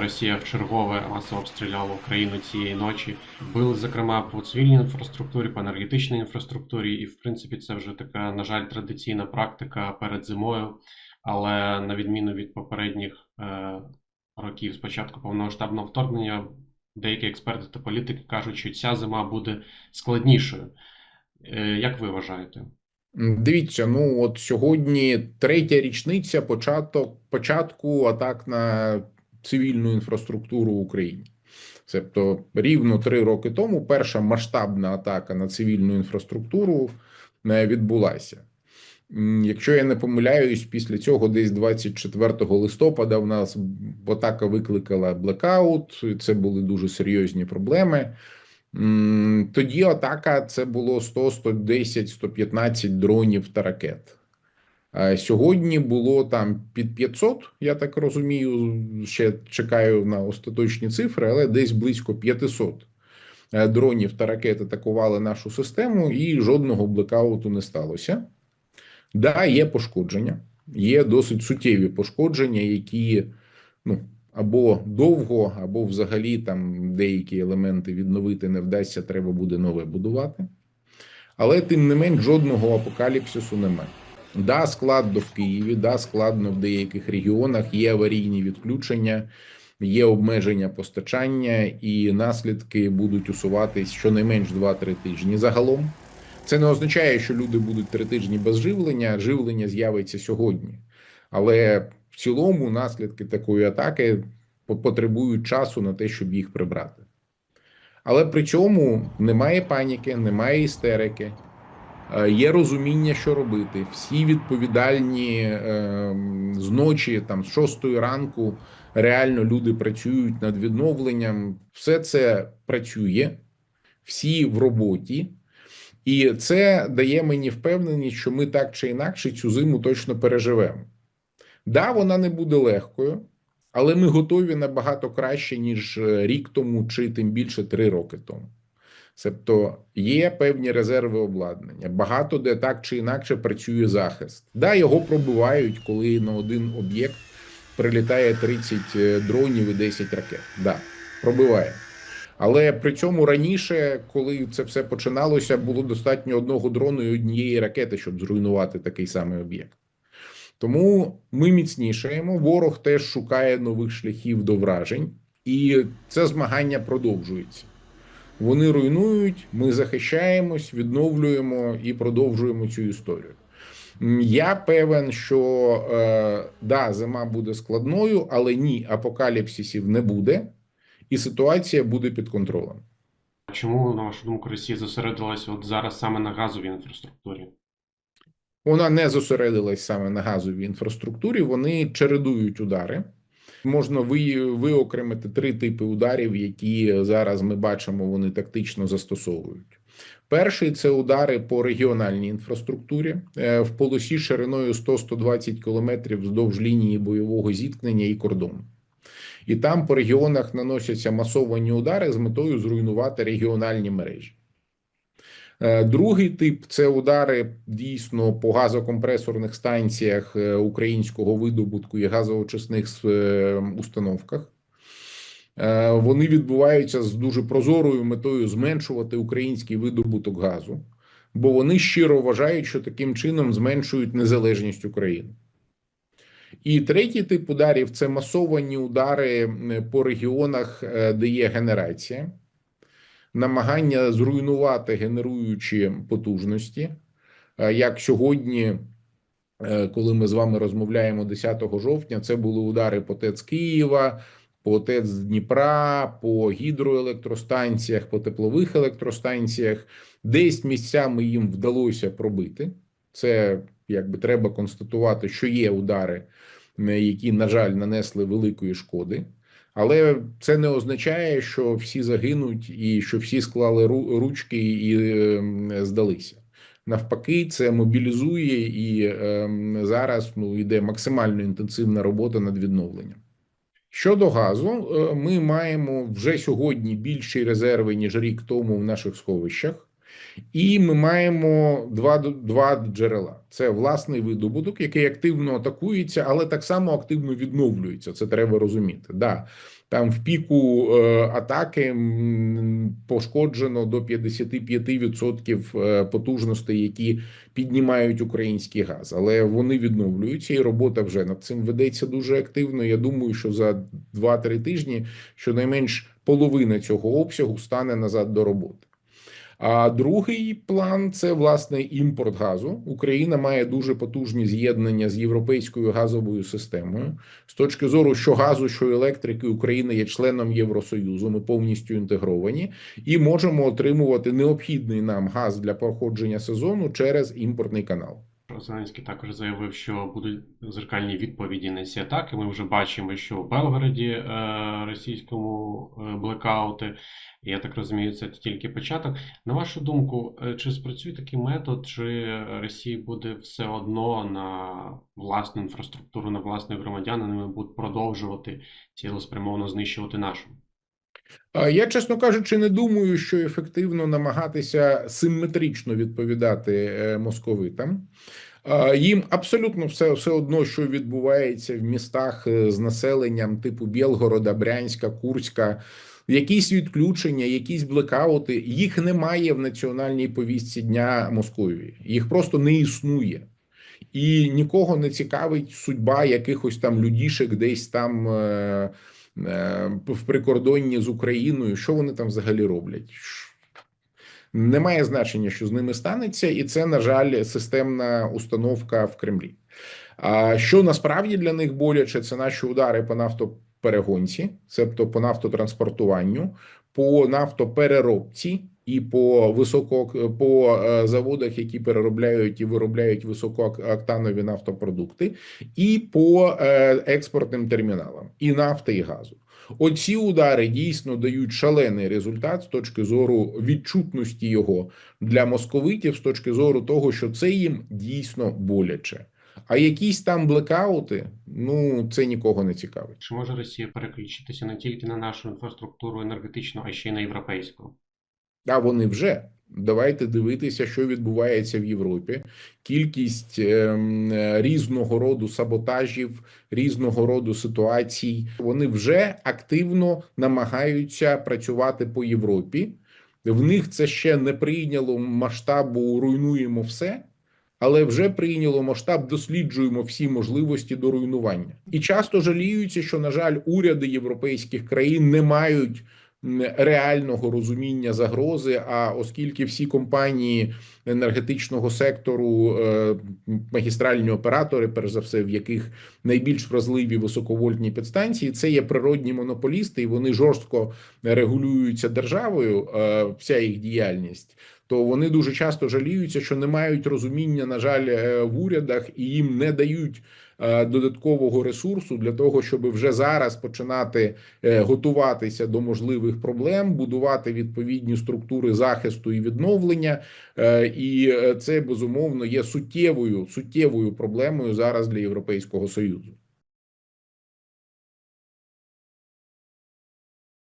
Росія в чергове масово обстріляла Україну цієї ночі. Били, зокрема, по цивільній інфраструктурі, по енергетичній інфраструктурі, і в принципі це вже така, на жаль, традиційна практика перед зимою. Але на відміну від попередніх е, років, спочатку повномасштабного вторгнення, деякі експерти та політики кажуть, що ця зима буде складнішою. Е, як ви вважаєте? Дивіться, ну от сьогодні третя річниця початок початку атак на цивільну інфраструктуру в Україні. Тобто рівно три роки тому перша масштабна атака на цивільну інфраструктуру відбулася. Якщо я не помиляюсь, після цього десь 24 листопада в нас атака викликала блекаут. Це були дуже серйозні проблеми. Тоді атака це було 100, 110, 115 дронів та ракет. А Сьогодні було там під 500, я так розумію. Ще чекаю на остаточні цифри, але десь близько 500 е, дронів та ракет атакували нашу систему, і жодного блекауту не сталося. Да, є пошкодження, є досить суттєві пошкодження, які ну, або довго, або взагалі там деякі елементи відновити не вдасться, треба буде нове будувати. Але тим не менш жодного апокаліпсису немає. Да, складно в Києві, да, складно в деяких регіонах, є аварійні відключення, є обмеження постачання, і наслідки будуть усуватись щонайменш 2-3 тижні загалом. Це не означає, що люди будуть три тижні без живлення. Живлення з'явиться сьогодні. Але в цілому наслідки такої атаки потребують часу на те, щоб їх прибрати. Але при цьому немає паніки, немає істерики, є розуміння, що робити. Всі відповідальні е, з ночі, там з 6 ранку, реально люди працюють над відновленням. Все це працює, всі в роботі. І це дає мені впевненість, що ми так чи інакше цю зиму точно переживемо. Да, вона не буде легкою, але ми готові набагато краще, ніж е, рік тому, чи тим більше три роки тому. Тобто є певні резерви обладнання. Багато де так чи інакше працює захист. Да, його пробивають, коли на один об'єкт прилітає 30 дронів і 10 ракет. Да, пробиває. Але при цьому раніше, коли це все починалося, було достатньо одного дрону і однієї ракети, щоб зруйнувати такий самий об'єкт. Тому ми міцнішаємо. Ворог теж шукає нових шляхів до вражень, і це змагання продовжується. Вони руйнують, ми захищаємось, відновлюємо і продовжуємо цю історію. Я певен, що е, да, зима буде складною, але ні, апокаліпсисів не буде, і ситуація буде під контролем. Чому, на вашу думку, Росія зосередилася от зараз саме на газовій інфраструктурі? Вона не зосередилась саме на газовій інфраструктурі. Вони чередують удари. Можна ви, виокремити три типи ударів, які зараз ми бачимо, вони тактично застосовують. Перший це удари по регіональній інфраструктурі е, в полосі шириною 100-120 кілометрів вздовж лінії бойового зіткнення і кордону. І там по регіонах наносяться масовані удари з метою зруйнувати регіональні мережі. Е, Другий тип це удари дійсно по газокомпресорних станціях е, українського видобутку і газоочисних е, установках. Вони відбуваються з дуже прозорою метою зменшувати український видобуток газу, бо вони щиро вважають, що таким чином зменшують незалежність України. І третій тип ударів це масовані удари по регіонах, де є генерація намагання зруйнувати генеруючі потужності. Е, Як сьогодні, е, коли ми з вами розмовляємо 10 жовтня, це були удари по ТЕЦ Києва, по ТЕЦ Дніпра, по гідроелектростанціях, по теплових електростанціях. Десь місцями їм вдалося пробити. Це якби треба констатувати, що є удари, е, які, на жаль, нанесли великої шкоди. Але це не означає, що всі загинуть і що всі склали ручки і ем, здалися. Навпаки, це мобілізує і ем, зараз ну йде максимально інтенсивна робота над відновленням. Щодо газу, е, ми маємо вже сьогодні більші резерви ніж рік тому в наших сховищах. І ми маємо два, два джерела: це власний видобуток, який активно атакується, але так само активно відновлюється. Це треба розуміти. Да, там в піку е, атаки пошкоджено до 55% е, потужностей, які піднімають український газ, але вони відновлюються, і робота вже над цим ведеться дуже активно. Я думаю, що за 2-3 тижні щонайменш половина цього обсягу стане назад до роботи. А другий план це власне імпорт газу. Україна має дуже потужні з'єднання з європейською газовою системою. З точки зору, що газу, що електрики, Україна є членом Євросоюзу. Ми повністю інтегровані і можемо отримувати необхідний нам газ для проходження сезону через імпортний канал. Зеленський також заявив, що будуть зеркальні відповіді на ці атаки. Ми вже бачимо, що в Белгороді е, російському е, блекаути. Я так розумію, це тільки початок. На вашу думку, е, чи спрацює такий метод, чи Росія буде все одно на власну інфраструктуру, на власних громадян, вони будуть продовжувати цілеспрямовано знищувати нашу? Я, чесно кажучи, не думаю, що ефективно намагатися симетрично відповідати е, московитам. Їм абсолютно все, все одно, що відбувається в містах е, з населенням типу Білгорода, Брянська, Курська. Якісь відключення, якісь блекаути, їх немає в національній повістці дня Московії. Їх просто не існує. І нікого не цікавить судьба якихось там людішек десь там е, в прикордонні з Україною. Що вони там взагалі роблять? Немає значення, що з ними станеться, і це, на жаль, системна установка в Кремлі. А що насправді для них боляче, це наші удари по нафтоперегонці, тобто по нафтотранспортуванню, по нафтопереробці і по високо по е, заводах, які переробляють і виробляють високооктанові нафтопродукти, і по е, експортним терміналам, і нафти, і газу. Оці удари дійсно дають шалений результат з точки зору відчутності його для московитів, з точки зору того, що це їм дійсно боляче. А якісь там блекаути, ну це нікого не цікавить. Чи може Росія переключитися не тільки на нашу інфраструктуру енергетичну, а ще й на європейську? А вони вже давайте дивитися, що відбувається в Європі. Кількість е, різного роду саботажів, різного роду ситуацій. Вони вже активно намагаються працювати по Європі. В них це ще не прийняло масштабу руйнуємо все. Але вже прийняло масштаб, досліджуємо всі можливості до руйнування, і часто жаліються, що на жаль, уряди європейських країн не мають реального розуміння загрози. А оскільки всі компанії енергетичного сектору, е, магістральні оператори, перш за все, в яких найбільш вразливі високовольтні підстанції, це є природні монополісти, і вони жорстко регулюються державою. е, Вся їх діяльність. То вони дуже часто жаліються, що не мають розуміння, на жаль, е, в урядах і їм не дають додаткового ресурсу для того, щоб вже зараз починати е, готуватися до можливих проблем, будувати відповідні структури захисту і відновлення. Е, І е, це безумовно є суттєвою суттєвою проблемою зараз для Європейського союзу.